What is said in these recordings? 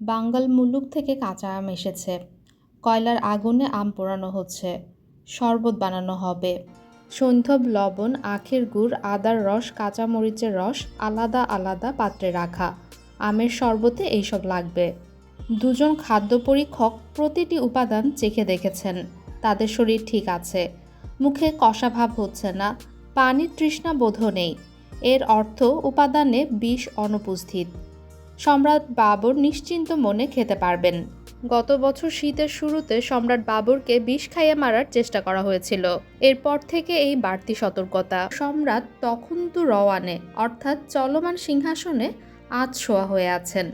বাঙ্গাল মুলুক থেকে কাঁচা আম এসেছে। কয়লার আগুনে আম পোড়ানো হচ্ছে। শরবত বানানো হবে। সৈন্ধব লবণ, আখের গুড়, আদার রস কাঁচা মরিচের রস, আলাদা আলাদা পাত্রে রাখা। আমের শরবতে এইসব লাগবে। দুজন খাদ্য পরীক্ষক প্রতিটি উপাদান চেখে দেখেছেন। তাদের শরীর ঠিক আছে। মুখে কষা ভাব হচ্ছে না। পানির তৃষ্ণা বোধ নেই। এর অর্থ উপাদানে বিষ অনুপস্থিত। সম্রাট বাবর নিশ্চিন্ত মনে খেতে পারবেন। গত বছর শীতের শুরুতে সম্রাট বাবরকে বিষ খাইয়ে মারার চেষ্টা করা হয়েছিল। এরপর থেকে এই বাড়তি সতর্কতা। সম্রাট তখন তো রওয়ানে, অর্থাৎ চলমান সিংহাসনে আজ শোয়া হয়ে আছেন।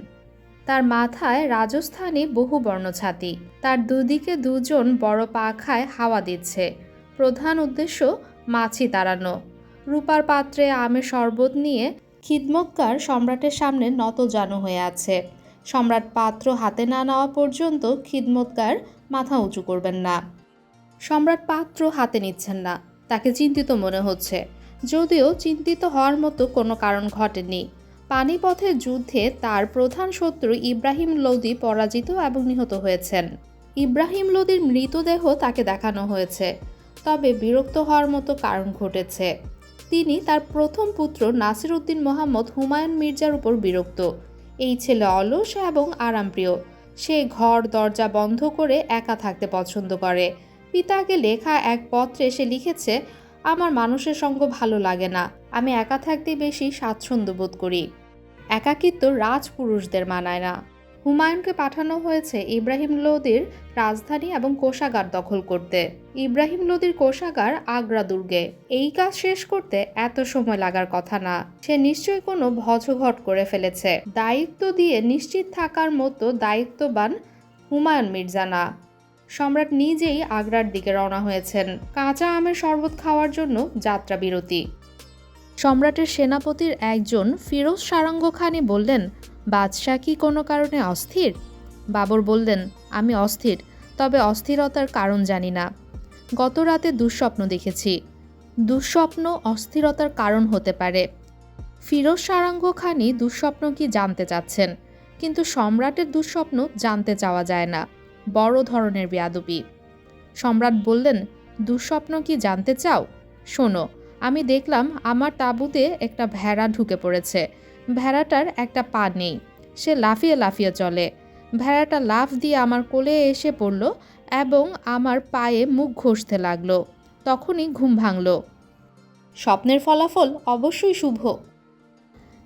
তার মাথায় রাজস্থানী বহু বর্ণছাতি তার দুদিকে দুজন বড় পাখায় হাওয়া দিচ্ছে। প্রধান উদ্দেশ্য মাছি তাড়ানো। রূপার পাত্রে আমের শরবত নিয়ে খিদমতকার সম্রাটের সামনে নত নতজানু হয়ে আছে। সম্রাট পাত্র হাতে না নেওয়া পর্যন্ত খিদমতকার মাথা উঁচু করবেন না। সম্রাট পাত্র হাতে নিচ্ছেন না, তাকে চিন্তিত মনে হচ্ছে। যদিও চিন্তিত হওয়ার মতো কোনো কারণ ঘটেনি। পানিপথের যুদ্ধে তার প্রধান শত্রু ইব্রাহিম লোদি পরাজিত এবং নিহত হয়েছেন। ইব্রাহিম লোদির মৃতদেহ তাকে দেখানো হয়েছে, তবে বিরক্ত হওয়ার মতো কারণ ঘটেছে। তিনি তার প্রথম পুত্র নাসির উদ্দিন মোহাম্মদ হুমায়ুন মির্জার উপর বিরক্ত। এই ছেলে অলস এবং আরামপ্রিয়। সে ঘর, দরজা বন্ধ করে একা থাকতে পছন্দ করে। পিতাকে লেখা এক পত্রে সে লিখেছে, আমার মানুষের সঙ্গ ভালো লাগে না। আমি একা থাকতে বেশি স্বাচ্ছন্দ্য বোধ করি। একাকিত্ব রাজপুরুষদের মানায় না। হুমায়ুনকে পাঠানো হয়েছে ইব্রাহিম লোদির রাজধানী এবং কোষাগার দখল করতে। ইব্রাহিম লোদির কোষাগার আগ্রা দুর্গে। এই কাজ শেষ করতে এত সময় লাগার কথা না। সে নিশ্চয়ই কোনো ভজঘট করে ফেলেছে। দায়িত্ব দিয়ে নিশ্চিত থাকার মতো দায়িত্ববান হুমায়ুন মির্জা না। সম্রাট নিজেই আগ্রার দিকে রওনা হয়েছেন। কাঁচা আমের শরবত খাওয়ার জন্য যাত্রা বিরতি। সম্রাটের সেনাপতির একজন ফিরোজ সারাঙ্গ খানি বললেন বাদশাহ কি কোনো কারণে অস্থির? বাবর বললেন, আমি অস্থির, তবে অস্থিরতার কারণ জানি না। গত রাতে দুঃস্বপ্ন দেখেছি। দুঃস্বপ্ন অস্থিরতার কারণ হতে পারে। ফিরোজ সারাঙ্গ খানি দুঃস্বপ্ন কি জানতে চাচ্ছেন, কিন্তু সম্রাটের দুঃস্বপ্ন জানতে চাওয়া যায় না। বড় ধরনের বেয়াদবি। সম্রাট বললেন, দুঃস্বপ্ন কি জানতে চাও? শোনো আমি দেখলাম আমার তাঁবুতে একটা ভেড়া ঢুকে পড়েছে। ভেড়াটার একটা পা নেই। সে লাফিয়ে লাফিয়ে চলে। ভেড়াটা লাফ দিয়ে আমার কোলে এসে পড়ল এবং আমার পায়ে মুখ ঘষতে লাগল। তখনই ঘুম ভাঙল। স্বপ্নের ফলাফল অবশ্যই শুভ।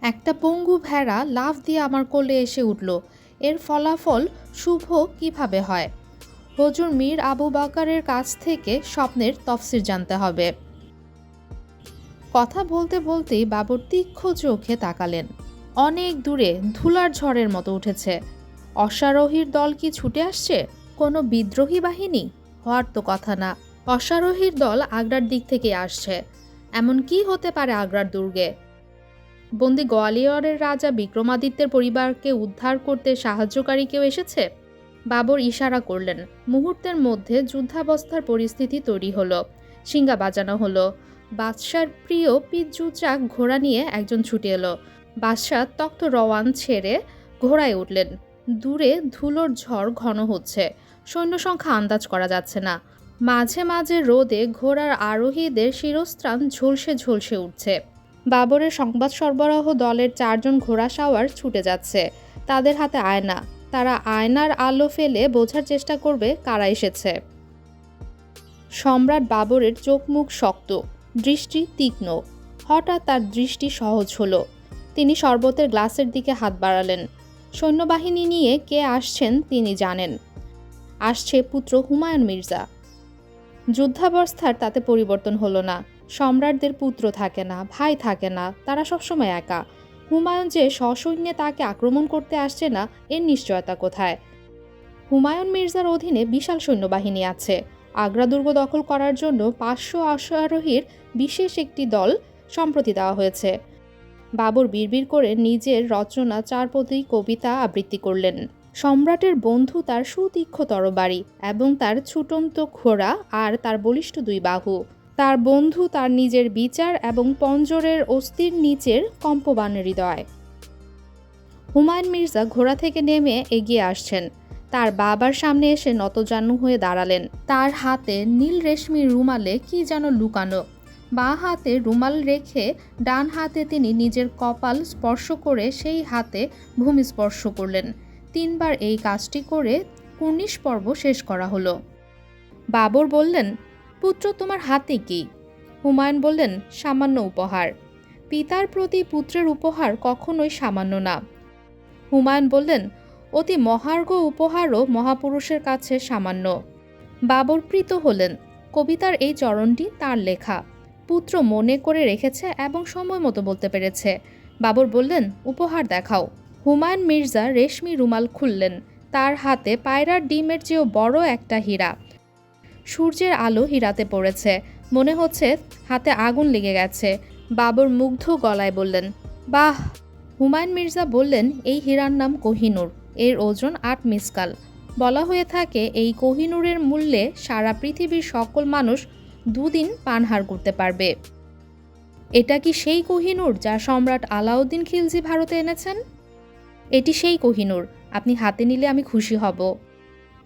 একটা পঙ্গু ভেড়া লাফ দিয়ে আমার কোলে এসে উঠল। এর ফলাফল শুভ কীভাবে হয়? হজুর মীর আবু বাকারের কাছ থেকে স্বপ্নের তফসির জানতে হবে। কথা বলতে বলতেই বাবর তীক্ষ্ণ চোখে তাকালেন। অনেক দূরে ধুলার ঝড়ের মতো উঠেছে। অশ্বারোহীর দল কি ছুটে আসছে? কোনো বিদ্রোহী বাহিনী? হওয়ার তো কথা না। অশ্বারোহীর দল আগ্রার দিক থেকে আসছে। এমন কি হতে পারে আগ্রার দুর্গে? বন্দি গোয়ালিয়রের রাজা বিক্রমাদিত্যের পরিবারকে উদ্ধার করতে সাহায্যকারী কেউ এসেছে? বাবর ইশারা করলেন। মুহূর্তের মধ্যে যুদ্ধাবস্থার পরিস্থিতি তৈরি হলো। সিঙ্গা বাজানো হলো। বাদশার প্রিয় পিজ্জুচাক ঘোড়া নিয়ে একজন ছুটে এলো। বাদশাহ তক্ত রওয়ান ছেড়ে ঘোড়ায় উঠলেন। দূরে ধুলোর ঝড় ঘন হচ্ছে। সৈন্য সংখ্যা আন্দাজ করা যাচ্ছে না। মাঝে মাঝে রোদে ঘোড়ার আরোহীদের শিরস্ত্রাণ ঝলসে ঝলসে উঠছে। বাবরের সংবাদ সরবরাহ দলের চারজন ঘোড়া সাওয়ার ছুটে যাচ্ছে। তাদের হাতে আয়না। তারা আয়নার আলো ফেলে বোঝার চেষ্টা করবে কারা এসেছে। সম্রাট বাবরের চোখ মুখ শক্ত। দৃষ্টি তীক্ষ্ণ। হঠাৎ তার দৃষ্টি সহজ হলো। তিনি শরবতের গ্লাসের দিকে হাত বাড়ালেন। সৈন্যবাহিনী নিয়ে কে আসছেন তিনি জানেন। আসছে পুত্র হুমায়ুন মির্জা। যুদ্ধাবস্থার তাতে পরিবর্তন হলো না। সম্রাটদের পুত্র থাকে না, ভাই থাকে না, তারা সবসময় একা। হুমায়ুন যে সসৈন্যে তাকে আক্রমণ করতে আসছে না, এর নিশ্চয়তা কোথায়? হুমায়ুন মির্জার অধীনে বিশাল সৈন্যবাহিনী আছে। আগ্রা দুর্গ দখল করার জন্য পাঁচশো অশ্বারোহীর বিশেষ একটি দল সম্প্রতি দেওয়া হয়েছে। বাবর বিড়বিড় করে নিজের রচনা চারপতি কবিতা আবৃত্তি করলেন। সম্রাটের বন্ধু তার সুতীক্ষ্ণ তরবারি এবং তার ছুটন্ত ঘোড়া আর তার বলিষ্ঠ দুই বাহু। তার বন্ধু তার নিজের বিচার এবং পঞ্জরের অস্থির নিচের কম্পবান হৃদয়। হুমায়ুন মির্জা ঘোড়া থেকে নেমে এগিয়ে আসছেন। তার বাবার সামনে এসে নতজানু হয়ে দাঁড়ালেন। তার হাতে নীল রেশমি রুমালে কি যেন লুকানো। বাঁ হাতে রুমাল রেখে ডান হাতে তিনি নিজের কপাল স্পর্শ করে সেই হাতে ভূমি স্পর্শ করলেন। তিনবার এই কাজটি করে কুর্নিশ পর্ব শেষ করা হলো। বাবর বললেন, পুত্র, তোমার হাতে কি? হুমায়ুন বললেন, সামান্য উপহার। পিতার প্রতি পুত্রের উপহার কখনোই সামান্য না। হুমায়ুন বললেন অতি মহার্ঘ উপহারও মহাপুরুষের কাছে সামান্য। বাবর প্রীত হলেন। কবিতার এই চরণটি তার লেখা। পুত্র মনে করে রেখেছে এবং সময় মতো বলতে পেরেছে। বাবর বললেন, উপহার দেখাও। হুমায়ুন মির্জা রেশমি রুমাল খুললেন। তার হাতে পায়রার ডিমের চেয়েও বড় একটা হীরা। সূর্যের আলো হীরাতে পড়েছে। মনে হচ্ছে হাতে আগুন লেগে গেছে। বাবর মুগ্ধ গলায় বললেন, বাহ! হুমায়ুন মির্জা বললেন, এই হীরার নাম কোহিনূর। এর ওজন আট মিসকাল। বলা হয়ে থাকে, এই কোহিনূরের মূল্যে সারা পৃথিবীর সকল মানুষ দুদিন পানহার করতে পারবে। এটা কি সেই কোহিনূর যা সম্রাট আলাউদ্দিন খিলজি ভারতে এনেছেন? এটি সেই কোহিনূর। আপনি হাতে নিলে আমি খুশি হব।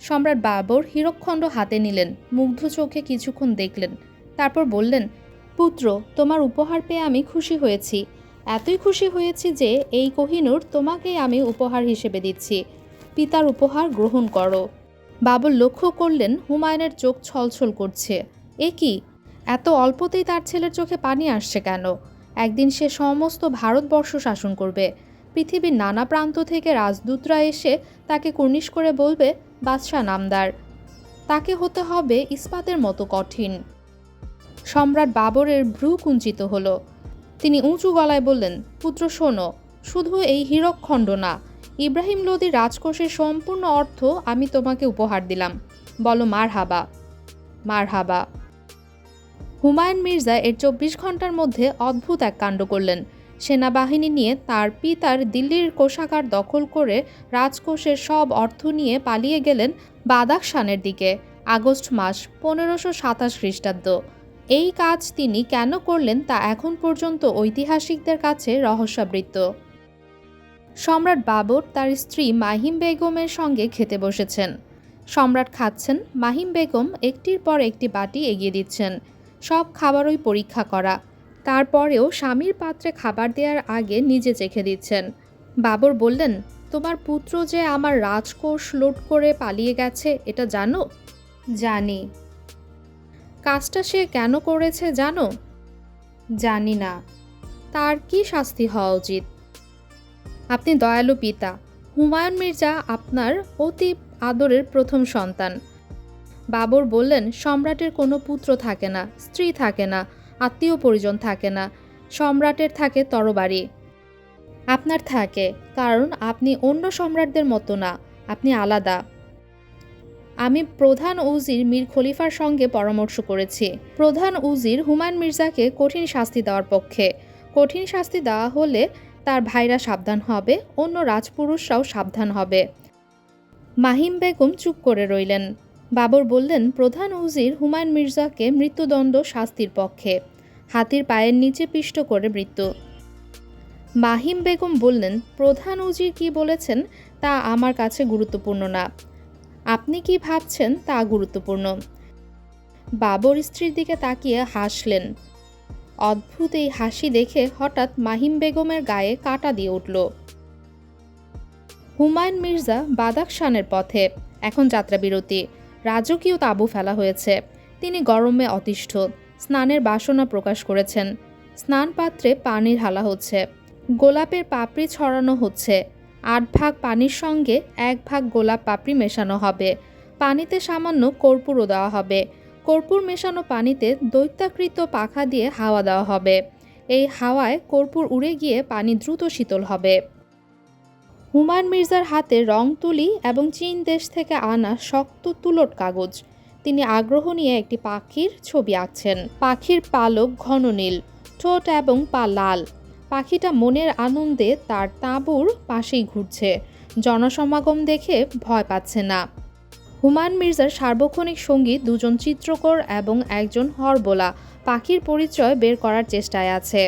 সম্রাট বাবর হীরকখণ্ড হাতে নিলেন, মুগ্ধ চোখে কিছুক্ষণ দেখলেন, তারপর বললেন, পুত্র, তোমার উপহার পেয়ে আমি খুশি হয়েছি। এতই খুশি হয়েছি যে এই কোহিনূর তোমাকেই আমি উপহার হিসেবে দিচ্ছি। পিতার উপহার গ্রহণ করো। বাবর লক্ষ্য করলেন হুমায়ুনের চোখ ছলছল করছে। এ কি? এত অল্পতেই তার ছেলের চোখে পানি আসছে কেন? একদিন সে সমস্ত ভারতবর্ষ শাসন করবে। পৃথিবীর নানা প্রান্ত থেকে রাজদূতরা এসে তাকে কুর্নিশ করে বলবে, বাদশাহ নামদার, তাকে হতে হবে ইস্পাতের মতো কঠিন। সম্রাট বাবরের ভ্রু কুঞ্চিত হলো। তিনি উঁচু গলায় বললেন, পুত্র, শোনো, শুধু এই হীরকখণ্ড না। ইব্রাহিম লোদির রাজকোষের সম্পূর্ণ অর্থ আমি তোমাকে উপহার দিলাম। বলো মার হাবা মার হাবা হুমায়ুন মির্জা এর চব্বিশ ঘণ্টার মধ্যে অদ্ভুত এক কাণ্ড করলেন। সেনাবাহিনী নিয়ে তার পিতার দিল্লির কোষাগার দখল করে রাজকোষের সব অর্থ নিয়ে পালিয়ে গেলেন বাদাকশানের দিকে, আগস্ট মাস পনেরোশো সাতাশ খ্রিস্টাব্দ। এই কাজ তিনি কেন করলেন তা এখন পর্যন্ত ঐতিহাসিকদের কাছে রহস্যাবৃত্ত। সম্রাট বাবর তার স্ত্রী মাহিম বেগমের সঙ্গে খেতে বসেছেন। সম্রাট খাচ্ছেন, মাহিম বেগম একটির পর একটি বাটি এগিয়ে দিচ্ছেন। সব খাবারই পরীক্ষা করা। তারপরেও স্বামীর পাত্রে খাবার দেওয়ার আগে নিজে চেখে দিচ্ছেন। বাবর বললেন, তোমার পুত্র যে আমার রাজকোষ লুট করে পালিয়ে গেছে, এটা জানো? জানি। কাজটা সে কেন করেছে জানো? জানি না। তার কি শাস্তি হওয়া উচিত? আপনি দয়ালু পিতা, হুমায়ুন মির্জা আপনার অতি আদরের প্রথম সন্তান। বাবর বললেন, সম্রাটের কোনো পুত্র থাকে না, স্ত্রী থাকে না, আত্মীয় পরিজন থাকে না, সম্রাটের থাকে তরবারি। আপনার থাকে, কারণ আপনি অন্য সম্রাটদের মতো না, আপনি আলাদা। আমি প্রধান উজির মীর খলিফার সঙ্গে পরামর্শ করেছি। প্রধান উজির হুমায়ুন মির্জাকে কঠিন শাস্তি দেওয়ার পক্ষে। কঠিন শাস্তি দেওয়া হলে তার ভাইরা সাবধান হবে, অন্য রাজপুরুষরাও সাবধান হবে। মাহিম বেগম চুপ করে রইলেন। বাবর বললেন, প্রধান উজির হুমায়ুন মির্জাকে মৃত্যুদণ্ড শাস্তির পক্ষে। হাতির পায়ের নিচে পিষ্ট করে মৃত্যু। মাহিম বেগম বললেন, প্রধান উজির কি বলেছেন তা আমার কাছে গুরুত্বপূর্ণ না। আপনি কি ভাবছেন তা গুরুত্বপূর্ণ? বাবর স্ত্রীর দিকে তাকিয়ে হাসলেন। অদ্ভুত এই হাসি দেখে হঠাৎ মাহিম বেগমের গায়ে কাটা দিয়ে উঠল। হুমায়ুন মির্জা বাদাকশানের পথে, এখন যাত্রাবিরতি। রাজকীয় তাঁবু ফেলা হয়েছে। তিনি গরমে অতিষ্ঠ। স্নানের বাসনা প্রকাশ করেছেন। স্নান পাত্রে পানি ঢালা হচ্ছে। গোলাপের পাপড়ি ছড়ানো হচ্ছে। আট ভাগ পানির সঙ্গে এক ভাগ গোলাপ পাপড়ি মেশানো হবে। পানিতে সামান্য কর্পূরও দেওয়া হবে। কর্পূর মেশানো পানিতে দৈত্যাকৃত পাখা দিয়ে হাওয়া দেওয়া হবে। এই হাওয়ায় কর্পূর উড়ে গিয়ে পানি দ্রুত শীতল হবে। হুমায়ুন মির্জার হাতে রং তুলি এবং চীন দেশ থেকে আনা শক্ত তুলট কাগজ। তিনি আগ্রহ নিয়ে একটি পাখির ছবি আঁকছেন। পাখির পালক ঘন নীল, ঠোঁট এবং পা লাল। পাখিটা মনের আনন্দে তার তাঁবুর পাশেই ঘুরছে। জনসমাগম দেখে ভয় পাচ্ছে না। হুমায়ুন মির্জার সার্বক্ষণিক সঙ্গী দুজন চিত্রকর এবং একজন হরবোলা পাখির পরিচয় বের করার চেষ্টায় আছে।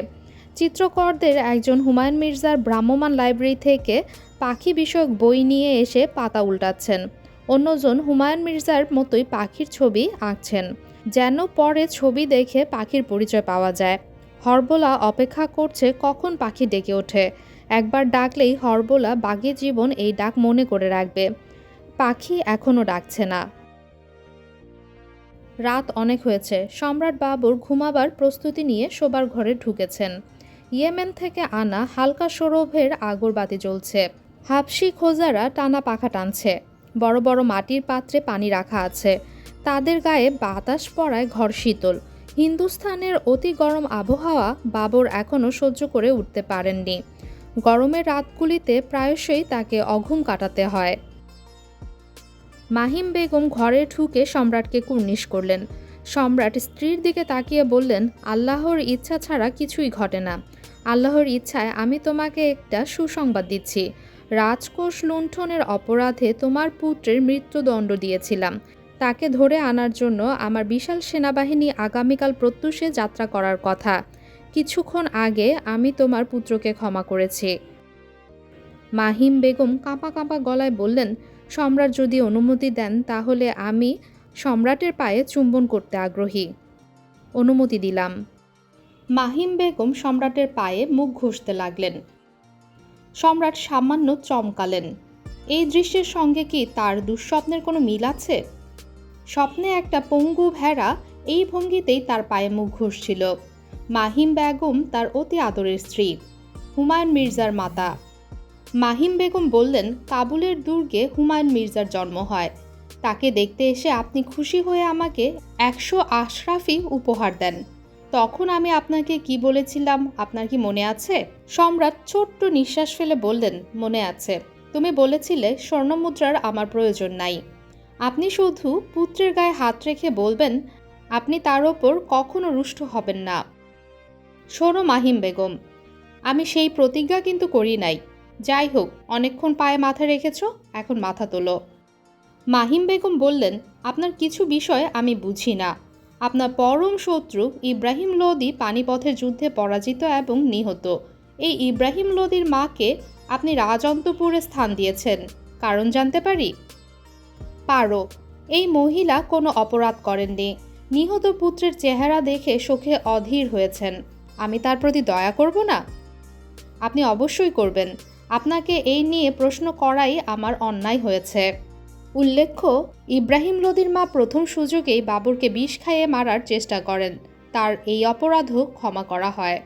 চিত্রকরদের একজন হুমায়ুন মির্জার ভ্রাম্যমাণ লাইব্রেরি থেকে পাখি বিষয়ক বই নিয়ে এসে পাতা উল্টাচ্ছেন। অন্যজন হুমায়ুন মির্জার মতোই পাখির ছবি আঁকছেন। যেন পরে ছবি দেখে পাখির পরিচয় পাওয়া যায়। হরবোলা অপেক্ষা করছে কখন পাখি ডেকে ওঠে। একবার ডাকলেই হরবোলা বাঘে জীবন এই ডাক মনে করে রাখবে। পাখি এখনও ডাকছে না। রাত অনেক হয়েছে। সম্রাট বাবুর ঘুমাবার প্রস্তুতি নিয়ে শোবার ঘরে ঢুকেছেন। ইয়েমেন থেকে আনা হালকা সৌরভের আগরবাতি জ্বলছে। হাফসি খোজারা টানা পাখা টানছে। বড় বড় মাটির পাত্রে পানি রাখা আছে। তাদের গায়ে বাতাস পড়ায় ঘর শীতল। হিন্দুস্থানের অতি গরম আবহাওয়া বাবর এখনও সহ্য করে উঠতে পারেননি। গরমের রাতগুলিতে প্রায়শই তাকে অঘুম কাটাতে হয়। মাহিম বেগম ঘরে ঢুকে সম্রাটকে কুর্নিশ করলেন। সম্রাট স্ত্রীর দিকে তাকিয়ে বললেন, আল্লাহর ইচ্ছা ছাড়া কিছুই ঘটে না। আল্লাহর ইচ্ছায় আমি তোমাকে একটা সুসংবাদ দিচ্ছি। রাজকোষ লুণ্ঠনের অপরাধে তোমার পুত্রের মৃত্যুদণ্ড দিয়েছিলাম। তাকে ধরে আনার জন্য আমার বিশাল সেনাবাহিনী আগামীকাল প্রত্যুষে যাত্রা করার কথা। কিছুক্ষণ আগে আমি তোমার পুত্রকে ক্ষমা করেছি। মাহিম বেগম কাঁপা কাঁপা গলায় বললেন, সম্রাট যদি অনুমতি দেন, তাহলে আমি সম্রাটের পায়ে চুম্বন করতে আগ্রহী। অনুমতি দিলাম। মাহিম বেগম সম্রাটের পায়ে মুখ ঘষতে লাগলেন। সম্রাট সামান্য চমকালেন। এই দৃশ্যের সঙ্গে কি তার দুঃস্বপ্নের কোনো মিল আছে? স্বপ্নে একটা পঙ্গু ভেড়া এই ভঙ্গিতেই তার পায়ে মুখ ঘষছিল। মাহিম বেগম তার অতি আদরের স্ত্রী, হুমায়ুন মির্জার মাতা। মাহিম বেগম বললেন, কাবুলের দুর্গে হুমায়ুন মির্জার জন্ম হয়। তাকে দেখতে এসে আপনি খুশি হয়ে আমাকে একশো আশরাফি উপহার দেন। তখন আমি আপনাকে কি বলেছিলাম, আপনার কি মনে আছে? সম্রাট ছোট্ট নিঃশ্বাস ফেলে বললেন, মনে আছে। তুমি বলেছিলে স্বর্ণমুদ্রার আমার প্রয়োজন নাই। আপনি শুধু পুত্রের গায়ে হাত রেখে বলবেন, আপনি তার ওপর কখনো রুষ্ট হবেন না। শোনো মাহিম বেগম, আমি সেই প্রতিজ্ঞা কিন্তু করি নাই। যাই হোক, অনেকক্ষণ পায়ে মাথা রেখেছ, এখন মাথা তোলো। মাহিম বেগম বললেন, আপনার কিছু বিষয় আমি বুঝি না। আপনার পরম শত্রু ইব্রাহিম লোদি পানিপথের যুদ্ধে পরাজিত এবং নিহত। এই ইব্রাহিম লোদির মাকে আপনি রাজন্তপুরে স্থান দিয়েছেন। কারণ জানতে পারি? পারো। এই মহিলা কোনো অপরাধ করেননি। নিহত পুত্রের চেহারা দেখে শোকে অধীর হয়েছেন। আমি তার প্রতি দয়া করব না? আপনি অবশ্যই করবেন। আপনাকে এই নিয়ে প্রশ্ন করাই আমার অন্যায় হয়েছে। উল্লেখ্য, ইব্রাহিম লোদির মা প্রথম সুযোগেই বাবরকে বিষ খাইয়ে মারার চেষ্টা করেন। তার এই অপরাধও ক্ষমা করা হয়।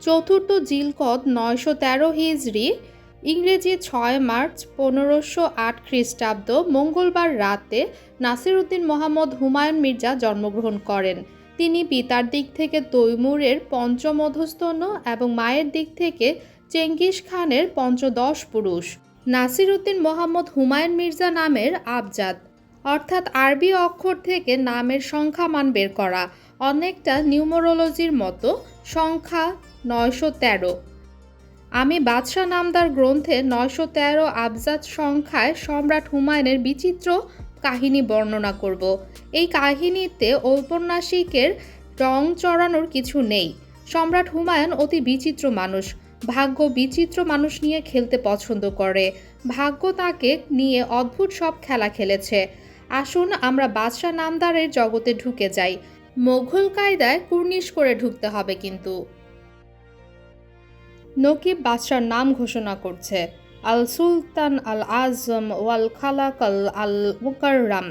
চতুর্থ জিলকদ নয়শো তেরো হিজড়ি ইংরেজি ছয় মার্চ পনেরোশো আট খ্রিস্টাব্দ মঙ্গলবার রাতে নাসিরুদ্দিন মোহাম্মদ হুমায়ুন মির্জা জন্মগ্রহণ করেন। তিনি পিতার দিক থেকে তৈমুরের পঞ্চম অধস্তন এবং মায়ের দিক থেকে চেঙ্গিস খানের পঞ্চদশ পুরুষ। নাসিরুদ্দিন মোহাম্মদ হুমায়ুন মির্জা নামের আবজাদ। অর্থাৎ আরবি অক্ষর থেকে নামের সংখ্যা মান বের করা। অনেকটা নিউমোরোলজির মতো। সংখ্যা নয়শো তেরো। আমি বাদশাহ নামদার গ্রন্থে নয়শো তেরো আবজাদ সংখ্যায় সম্রাট হুমায়ুনের বিচিত্র কাহিনী বর্ণনা করব। এই কাহিনীতে ঔপন্যাসিকের রং চড়ানোর কিছু নেই। সম্রাট হুমায়ুন অতি বিচিত্র মানুষ। ভাগ্য বিচিত্র মানুষ নিয়ে খেলতে পছন্দ করে। ভাগ্য তাকে নিয়ে অদ্ভুত সব খেলা খেলেছে। আসুন আমরা বাদশাহ নামদারের জগতে ঢুকে যাই। মোঘল কায়দায় কুর্নিশ করে ঢুকতে হবে কিন্তু। নকিব বাদশার নাম ঘোষণা করছে। আল সুলতান আল আজম ওয়াল খালাকাল আল মুকাররাম।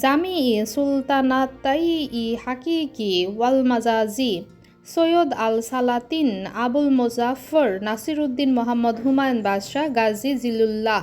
জামি ই সুলতানাতাই ই হাকিকি ওয়াল মাজাজি। সৈয়দ আল সালাতিন, আবুল মোজাফর নাসিরুদ্দিন মোহাম্মদ হুমায়ুন বাদশাহ, গাজী জিলুল্লাহ।